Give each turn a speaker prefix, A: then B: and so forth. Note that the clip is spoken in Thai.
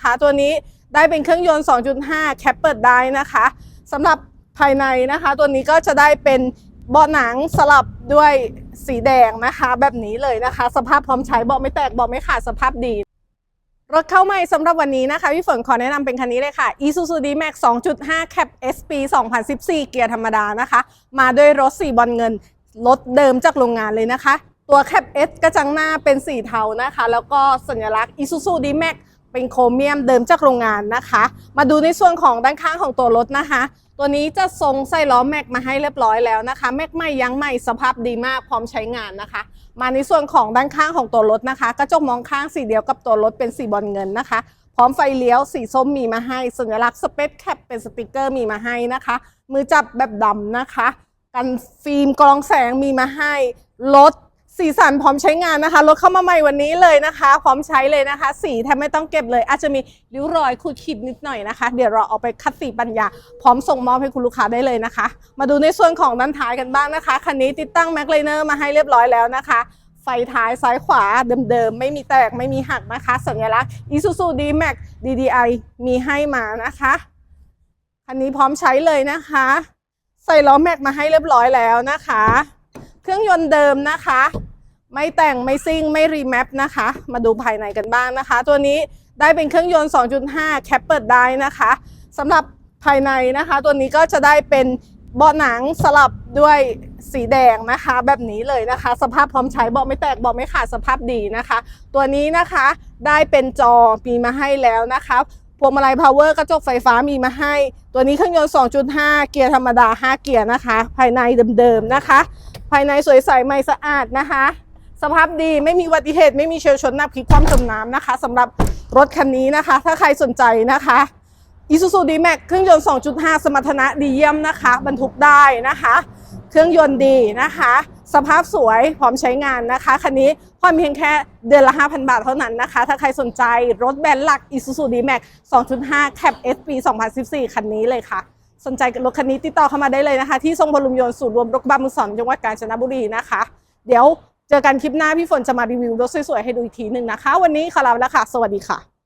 A: นะคะ ตัวนี้ได้เป็นเครื่องยนต์ 2.5แคปเปิดได้นะคะสำหรับภายในนะคะ ตัวนี้ก็จะได้เป็นเบาะหนังสลับด้วยสีแดงนะคะ แบบนี้เลยนะคะ สภาพพร้อมใช้เบาะไม่แตกเบาะไม่ขาดสภาพดีรถเข้าใหม่สำหรับวันนี้นะคะ พี่ฝนขอแนะนำเป็นคันนี้เลยค่ะ Isuzu D-Max 2.5 Cap SP 2014 เกียร์ธรรมดานะคะ มาด้วยรถสีบอลเงิน รถเดิมจากโรงงานเลยนะคะ ตัว Cap S กระจังหน้าเป็นสีเทานะคะ แล้วก็สัญลักษณ์ Isuzu D-Max เป็นโครเมียมเดิมจากโรงงานนะคะ มาดูในส่วนของด้านข้างของตัวรถนะคะ ตัวนี้จะทรงใส่ล้อแม็กมาให้เรียบร้อยแล้วนะคะ แม็กใหม่ยังใหม่สภาพดีมากพร้อมใช้งานนะคะ มาในส่วนของด้านข้างของตัวรถนะคะ กระจกมองข้างสีเดียวกับตัวรถเป็นสีบอลเงินนะคะ พร้อมไฟเลี้ยวสีส้มมีมาให้สัญลักษณ์สเปซแคปเป็นสติกเกอร์มีมาให้นะคะ มือจับแบบดำนะคะ กันฟิล์มกรองแสงมีมาให้รถ สีสันพร้อมใช้งานนะคะ รถเข้ามาใหม่วันนี้เลยนะคะ พร้อมใช้เลยนะคะ สีแทบไม่ต้องเก็บเลย อาจจะมีริ้วรอยขูดขีดนิดหน่อยนะคะ เดี๋ยวเราเอาไปคัดสีปัญญา พร้อมส่งมอบให้คุณลูกค้าได้เลยนะคะ มาดูในส่วนของด้านท้ายกันบ้างนะคะคันนี้ติดตั้งแม็กไลเนอร์มาให้เรียบร้อยแล้วนะคะไฟท้ายซ้ายขวาเดิมๆ ไม่มีแตกไม่มีหักนะคะ สัญลักษณ์ Isuzu D-Max DDI มีให้มานะคะคันนี้พร้อมใช้เลยนะคะ ใส่ล้อแม็กมาให้เรียบร้อยแล้วนะคะ เครื่องยนต์เดิมนะคะ ไม่แต่งไม่ซิ่งไม่รีแมปนะคะ มาดูภายในกันบ้างนะคะ ตัวนี้ได้เป็นเครื่องยนต์ 2.5 แคปเปิดได้นะคะสำหรับภายในนะคะ ตัวนี้ก็จะได้เป็นเบาะหนังสลับด้วยสีแดงนะคะ แบบนี้เลยนะคะ สภาพพร้อมใช้เบาะไม่แตกเบาะไม่ขาดสภาพดีนะคะ ตัวนี้นะคะได้เป็นจอมีมาให้แล้วนะคะพวงมาลัยพาวเวอร์กระจกไฟฟ้ามีมาให้ ตัวนี้เครื่องยนต์ 2.5 เกียร์ธรรมดา 5 เกียร์นะคะ ภายในเดิมๆนะคะ ภายในสวยใสใหม่สะอาดนะคะ สภาพดีไม่มีอุบัติเหตุไม่มีเฉียวชนหนักพลิกคว่ำจมน้ำนะคะสำหรับรถคันนี้นะคะ ถ้าใครสนใจนะคะอ Isuzu D-Max เครื่องยนต์ 2.5 สมรรถนะดีเยี่ยมนะคะ บรรทุกได้นะคะ เครื่องยนต์ดีนะคะ สภาพสวยพร้อมใช้งานนะคะ คันนี้ผ่อนเพียงแค่เดือนละ 5,000 บาทเท่านั้นนะคะ ถ้าใครสนใจรถแบรนด์หลัก Isuzu D-Max 2.5 Cap S ปี 2014 คันนี้เลยค่ะสนใจรถคันนี้ติดต่อเข้ามาได้เลยนะคะ ที่ทรงพลุมยนต์ศูนย์รวมรถบัมมือสอนจังหวัดกาญจนบุรีนะคะ เดี๋ยว เจอกันคลิปหน้าพี่ฝนจะมารีวิวรถสวยๆให้ดูอีกทีหนึ่งนะคะ วันนี้ขอลาไปแล้วค่ะ สวัสดีค่ะ